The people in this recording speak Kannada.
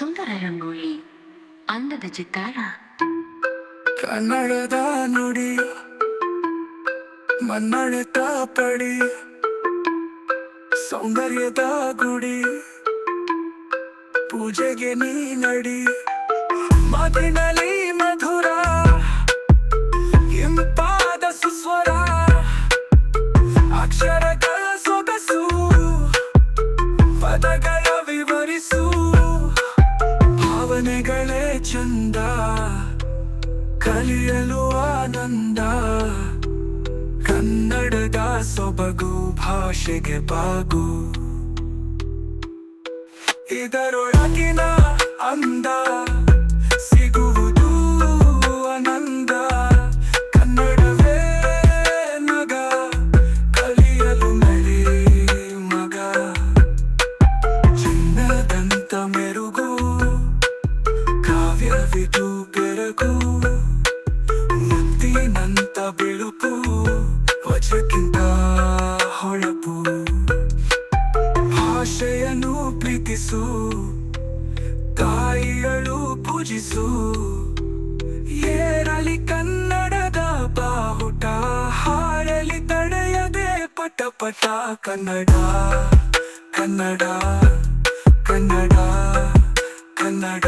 ಸುಂದರ ರಂಗೋಲಿ ಅಂದದ ಚಿತ್ತಾರ. ಕನ್ನಡದ ನುಡಿ ಮನ್ನಳೆತ ಪಡಿ ಸೌಂದರ್ಯದ ಗುಡಿ ಪೂಜೆಗೆ ನೀ ನಡಿ ಮಾತಿನಲ್ಲಿ ಭಾವನೆಗಳೇ ಚಂದ ಕಲಿಯಲು ಆನಂದ. ಕನ್ನಡದ ಸೊಬಗು ಭಾಷೆಗೆ ಬಾಗು. ಇದರೊಳಗಿನ ಅಂದ ಕಾವ್ಯವಿದು ಬೆರಗು ಮುತ್ತಿನಂತ ಬಿಳುಪು ವಜಕ್ಕಿಂತ ಹೊಳಪು. ಭಾಷೆಯನ್ನು ಪ್ರೀತಿಸು, ತಾಯಿಯಳು ಪೂಜಿಸು. ಏರಲಿ ಕನ್ನಡದ ಬಾಹುಟ, ಹಾಡಲಿ ತಡೆಯದೆ ಪಟ ಪಟ ಕನ್ನಡ ಕನ್ನಡ ಕನ್ನಡ ಕನ್ನಡ.